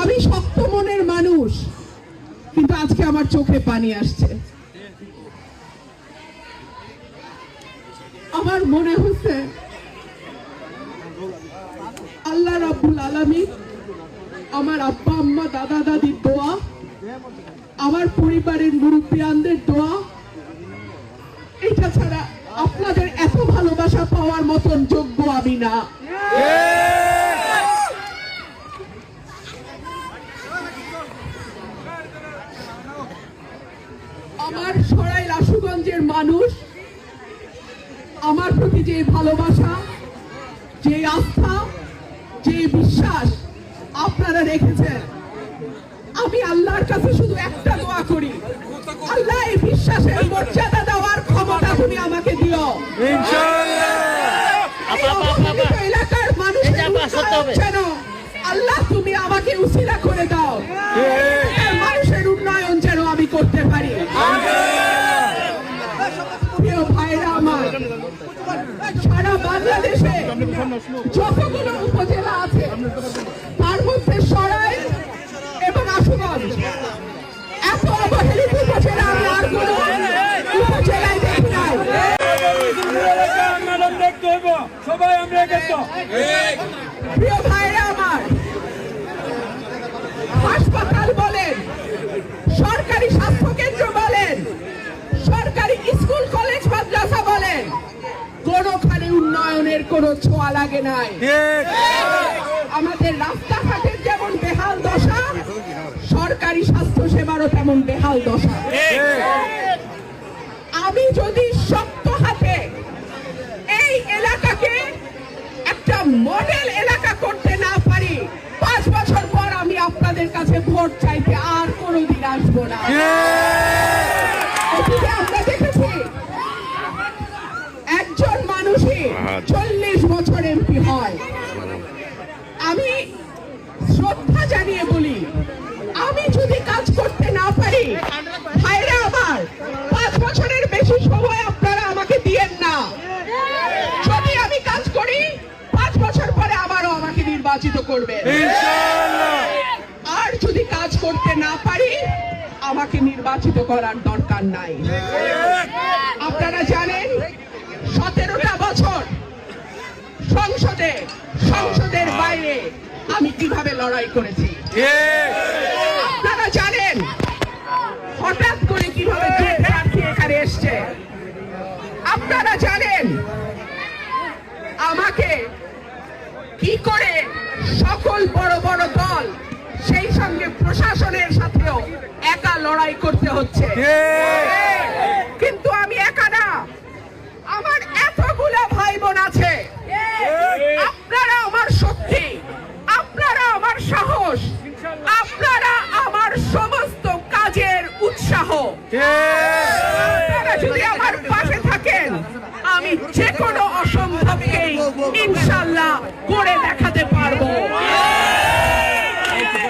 আমি শক্ত মনের মানুষ, কিন্তু আজকে আমার চোখে পানি আসছে। আমার মনে হচ্ছে, আল্লাহ রাব্বুল আলামিন আমার আব্বা, আম্মা, দাদা, দাদির দোয়া, আমার পরিবারের মুরব্বিয়ানদের দোয়া, এটা ছাড়া আপনাদের এত ভালোবাসা পাওয়ার মতন যোগ্য আমি না। আমার সরাই রাসুগঞ্জের মানুষ আমার প্রতি যে ভালোবাসা যে আস্থা যে বিশ্বাস আপনারা রেখেছেন আমি আল্লাহর কাছে শুধু একটা দোয়া করি। আল্লাহ এই বিশ্বাসের মর্যাদা দেওয়ার ক্ষমতা তুমি আমাকে দিও। এলাকার যেন আল্লাহ তুমি আমাকে উসিলা করে দাও। প্রিয় ভাইরা আমার সারা বাংলাদেশে যতগুলো উপজেলা আছে তার মধ্যে সরাই এবং আশুগঞ্জ। এত অবহেলিত উপজেলা আমি আর কোনো উপজেলায় দেখি নাই। দেখতে সবাই আমরা প্রিয় ভাইরা কোনো ছোঁয়া লাগে নাই। আমাদের রাস্তাঘাটের যেমন বেহাল দশা সরকারি স্বাস্থ্য সেবারও তেমন বেহাল দশা। আমি যদি শক্ত হাতে এই এলাকাকে একটা মডেল এলাকা করতে না পারি পাঁচ বছর পর আমি আপনাদের কাছে ভোট চাইতে আর কোনোদিন আসব না। না ভাইরা আমার পাঁচ বছরের বেশি সময় আপনারা আমাকে দিয়েন না। যদি আমি কাজ করি পাঁচ বছর পরে আবারও আমাকে নির্বাচিত করবে আর যদি কাজ করতে না পারি আমাকে নির্বাচিত করার দরকার নাই। আপনারা জানেন সতেরোটা বছর সংসদে সংসদের বাইরে আমি কীভাবে লড়াই করেছি? হঠাৎ করে কীভাবে এখানে এসছে? আপনারা জানেন আমাকে কি করে সকল বড় বড় দল সেই সঙ্গে প্রশাসনের সাথেও একা লড়াই করতে হচ্ছে। যদি আমার পাশে থাকেন আমি যে কোনো অসম্ভবকেই